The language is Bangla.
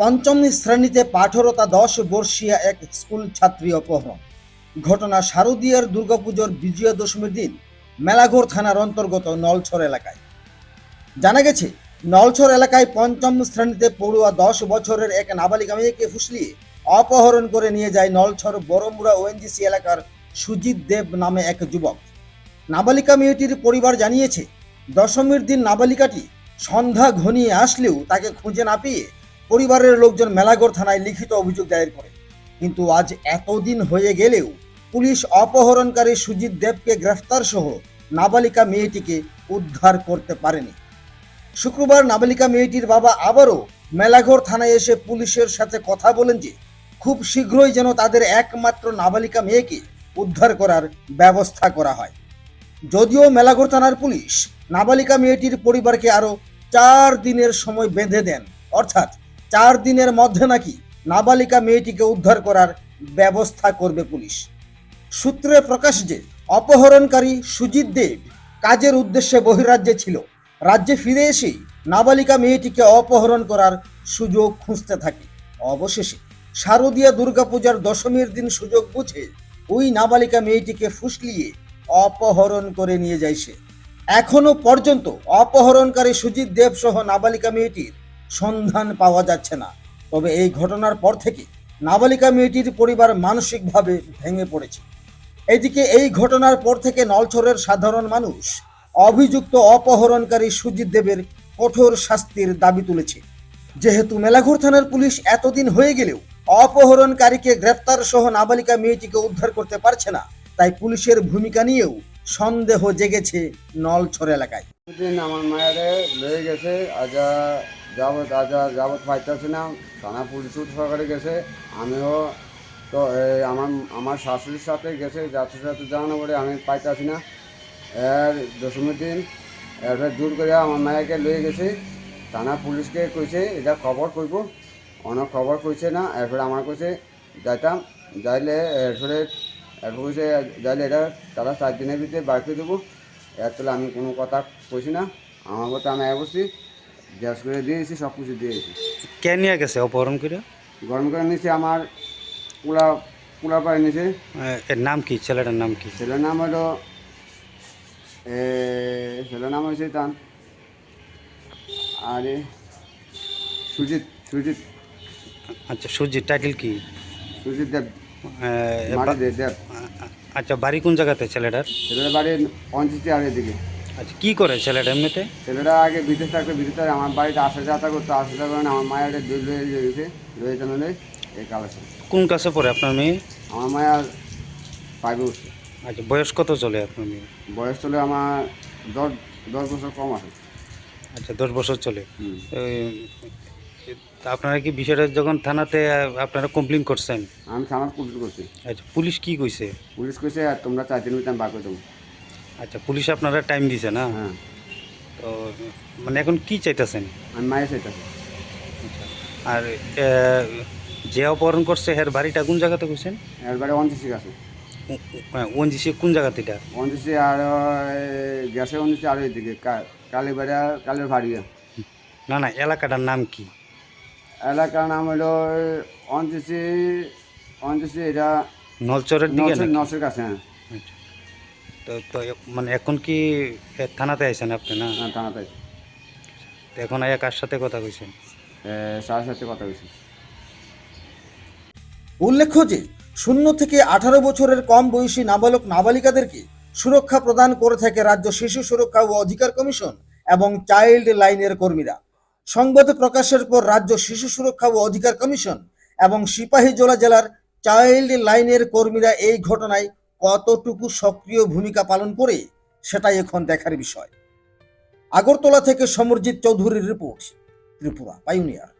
পঞ্চম শ্রেণীতে পাঠরতা দশ বর্ষীয়া এক স্কুল ছাত্রী অপহরণ। ঘটনা শারদীয়ার দুর্গাপুজোর বিজয়া দশমীর দিন মেলাঘোর থানার অন্তর্গত নলছর এলাকায়। জানা গেছে, নলছর এলাকায় পঞ্চম শ্রেণীতে পড়ুয়া দশ বছরের এক নাবালিকা মেয়েকে ফুসলিয়ে অপহরণ করে নিয়ে যায় নলছর বড়মুড়া ওএনজিসি এলাকার সুজিত দেব নামে এক যুবক। নাবালিকা মেয়েটির পরিবার জানিয়েছে, দশমীর দিন নাবালিকাটি সন্ধ্যা ঘনিয়ে আসলেও তাকে খুঁজে না পেয়ে পরিবারের লোকজন মেলাগড় থানায় লিখিত অভিযোগ দায়ের করে। কিন্তু আজ এতদিন হয়ে গেলেও পুলিশ অপহরণকারী সুজিত দেবকে গ্রেফতার সহ নাবালিকা মেয়েটিকে উদ্ধার করতে পারেনি। শুক্রবার নাবালিকা মেয়েটির বাবা আবারও মেলাঘর থানায় এসে পুলিশের সাথে কথা বলেন যে, খুব শীঘ্রই যেন তাদের একমাত্র নাবালিকা মেয়েকে উদ্ধার করার ব্যবস্থা করা হয়। যদিও মেলাঘর থানার পুলিশ নাবালিকা মেয়েটির পরিবারকে আরও চার দিনের সময় বেঁধে দেন, অর্থাৎ চার দিনের মধ্যে নাকি নাবালিকা মেয়েটিকে উদ্ধার করার ব্যবস্থা করবে পুলিশ। সূত্রে প্রকাশ যে অপহরণকারী সুজিত দেব কাজের উদ্দেশ্যে বহিরাজ্যে ছিল। রাজ্যে ফিরে এসেই নাবালিকা মেয়েটিকে অপহরণ করার সুযোগ খুঁজতে থাকে। অবশেষে শারদীয়া দুর্গাপূজার দশমীর দিন সুযোগ বুঝে ওই নাবালিকা মেয়েটিকে ফুসলিয়ে অপহরণ করে নিয়ে যায় সে। এখনও পর্যন্ত অপহরণকারী সুজিত দেব সহ নাবালিকা মেয়েটির সন্ধান পাওয়া যাচ্ছে না। তবে এই ঘটনার পর থেকে নাবালিকা মেয়েটির পরিবার মানসিকভাবে ভেঙে পড়েছে। এদিকে এই ঘটনার পর থেকে নলছরের সাধারণ মানুষ অভিযুক্ত অপহরণকারী সুজিত দেবের কঠোর শাস্তির দাবি তুলেছে। যেহেতু মেলাঘর থানার পুলিশ এতদিন হয়ে গেলেও অপহরণকারীকে গ্রেপ্তার সহ নাবালিকা মেয়েটিকে উদ্ধার করতে পারছে না, তাই পুলিশের ভূমিকা নিয়েও সন্দেহ জেগেছে নলছর এলাকায়। আমার মায়েরে লয়ে গেছে, আজা যাবত আজা যাবত পাইতেছি না, থানা পুলিশও সরকারে গেছে, আমিও তো আমার আমার শাশুড়ির সাথে গেছে যাত্রীর সাথে জানানো পরে আমি পাইতেছি না। এর দশমীর দিন এরপরে দূর করে আমার মায়াকে লয়ে গেছে, থানা পুলিশকে কইছে, এটা খবর করব অনেক খবর কইছে না এরপরে আমার কইছে, যাইতাম, যাইলে এরপরে এরপর কইছে, যাইলে এটা তারা চার দিনের ভিতরে করে দেবো। এর তাহলে আমি কোনো কথা কইছি না, আমার মতো আমি বসছি গ্যাস করে দিয়েছি সব কিছু দিয়েছি। কে নিয়ে গেছে অপহরণ করে? গরম করে নিয়েছি আমার পুরা পুরা পাড়ে নিয়েছে। এর নাম কি? ছেলেটার নাম কি? ছেলের নাম হলো ছেলের নাম হয়েছে তান। আরে সুজিত সুজিত। আচ্ছা সূর্যের টাইটেল কি? সুজিত দেব। দেব। আচ্ছা বাড়ি কোন জায়গাতে ছেলেটার? ছেলের বাড়ি পঞ্চাশটি আড়ের দিকে। আচ্ছা কি করে ছেলেটা এমনিতে? ছেলেরা আগে বিদেশ থাকতো বিদেশ আমার বাড়িতে আসা যাতা করতো আসা যাওয়ার কারণে আমার মায়ের দুই লয়ে গেছে জানালে এই কালেকশন কোন ক্লাসে পড়ে আপনার মেয়ে? আমার মায়ের পাইবে উঠছে। আচ্ছা বয়স কত চলে আপনার মেয়ে? বয়স চলে আমার দশ দশ বছর কম আছে। আচ্ছা দশ বছর চলে। আপনারা কি বিষয়টা যখন থানাতে আপনারা কমপ্লেন করছেন? আমি থানার পুলিশ করছি। আচ্ছা পুলিশ কি কইছে? পুলিশ কইছে আর তোমরা চার দিন ভিতরে আমি বার করে দেবো। আচ্ছা পুলিশ আপনারা টাইম দিছে না? হ্যাঁ। তো মানে এখন কি চাইতেছেন? আমি মায়ের সেটা আর যে অপহরণ করছে হের বাড়িটা কোন জায়গাতে কইছেন? এরবারে অঞ্চিসি আছে ওনজিসি কোন জায়গাতে এটা অঞ্চিসি আর গ্যাসে অঞ্চিসি আর ওইদিকে কালীবাড়ি আর কালের ভাড়িয়া না না এলাকাটার নাম কি? এলাকার নাম হলো অঞ্চিসি অঞ্চিসি এটা নলচরের দিকে নাকি? কাছে হ্যাঁ। আচ্ছা। তো তো মানে এখন কি থানাতে আইছেন আপনি না? হ্যাঁ থানাতে তো এখন আয়া কার সাথে কথা কইছেন? সাড়ে সাথে কথা বলছি উল্লেখ্য যে শূন্য থেকে আঠারো বছরের কম বয়সী নাবালক নাবালিকাদেরকে সুরক্ষা প্রদান করে থাকে রাজ্য শিশু সুরক্ষা ও অধিকার কমিশন এবং চাইল্ড লাইনের কর্মীরা। সংবাদ প্রকাশের পর রাজ্য শিশু সুরক্ষা ও অধিকার কমিশন এবং সিপাহীজলা জেলার চাইল্ড লাইনের কর্মীরা এই ঘটনায় কতটুকু সক্রিয় ভূমিকা পালন করে সেটাই এখন দেখার বিষয়। আগরতলা থেকে সমরজিৎ চৌধুরীর রিপোর্ট, ত্রিপুরা, পাইউনিয়ার।